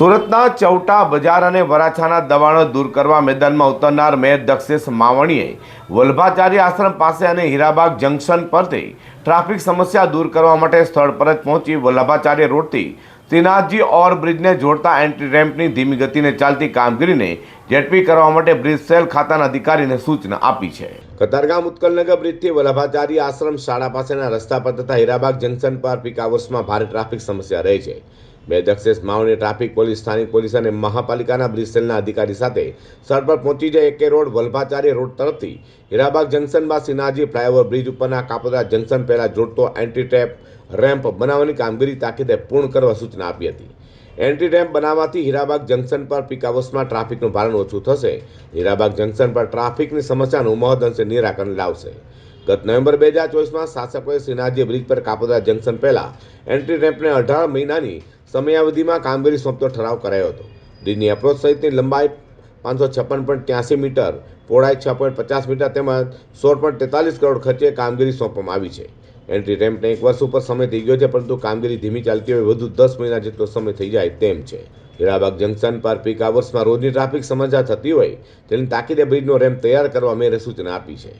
સુરતના ચૌટા બજાર અને વરાછાના દબાણો દૂર કરવા મેદાનમાં ઉતરનાર મેયર દક્ષેશ માવણીએ વલ્ભાચાર્ય આશ્રમ પાસે અને હીરાબાગ જંકશન પરથી ટ્રાફિક સમસ્યા દૂર કરવા માટે સ્થળ પર જ પહોંચી વલ્લભાચાર્ય રોડથી શ્રીનાથજી ઓવરબ્રિજને જોડતા એન્ટ્રી રેમ્પની ધીમી ગતિને ચાલતી કામગીરીને ઝડપી કરવા માટે બ્રિજ સેલ ખાતાના અધિકારીને સૂચના આપી છે. કતારગામ ઉત્કલનગર બ્રિજથી વલ્લભાચાર્ય આશ્રમ શાળા પાસેના રસ્તા પર તથા હીરાબાગ જંકશન પર પીક આવર્સમાં ભારે ટ્રાફિક સમસ્યા રહે છે. બે દક્ષેશ માવણી ટ્રાફિક પોલીસ, સ્થાનિક પોલીસ અને મહાપાલિકાના બ્રિજ સેલના અધિકારી સાથે સ્થળ પર પહોંચી જાય એકે રોડ વલ્ભાચાર્ય રોડ તરફથી હીરાબાગ જંકશન બાદ સિનાજી ફ્લાયઓવર બ્રિજ ઉપરના કાપોદરા જંકશન પહેલા જોડતો એન્ટ્રી ટેપ રેમ્પ બનાવવાની કામગીરી તાકીદે પૂર્ણ કરવા સૂચના આપી હતી. એન્ટ્રી ડેમ બનાવવાથી હીરાબાગ જંકશન પર પીક અવર્સમાં ટ્રાફિકનું ભારણ ઓછું થશે. હીરાબાગ જંકશન પર ટ્રાફિકની સમસ્યાનું મહદઅંશે નિરાકરણ લાવશે. ગત નવેમ્બર બે હજાર ચોવીસમાં શાસકોએ શ્રીનાથજી બ્રિજ પર કાપોદરા જંકશન પહેલાં એન્ટ્રી રેમ્પને અઢાર મહિનાની સમયાવધિમાં કામગીરી સોંપતો ઠરાવ કરાયો હતો. બ્રિજની એપ્રોચ સહિતની લંબાઈ પાંચસો છપ્પન પોઈન્ટ ત્યાસી મીટર, પહોળાઈ છ પોઈન્ટ પચાસ મીટર તેમજ સોળ પોઈન્ટ તેતાલીસ કરોડ ખર્ચે કામગીરી સોંપવામાં આવી છે. એન્ટ્રી રેમ્પને એક વર્ષ ઉપર સમય થઈ ગયો છે, પરંતુ કામગીરી ધીમી ચાલતી હોય, વધુ દસ મહિના જેટલો સમય થઈ જાય તેમ છે. હીરાબાગ જંકશન પર પીક આવર્સમાં રોજની ટ્રાફિક સમસ્યા થતી હોય, તેની તાકીદે બ્રિજનો રેમ્પ તૈયાર કરવા મેયરે સૂચના આપી છે.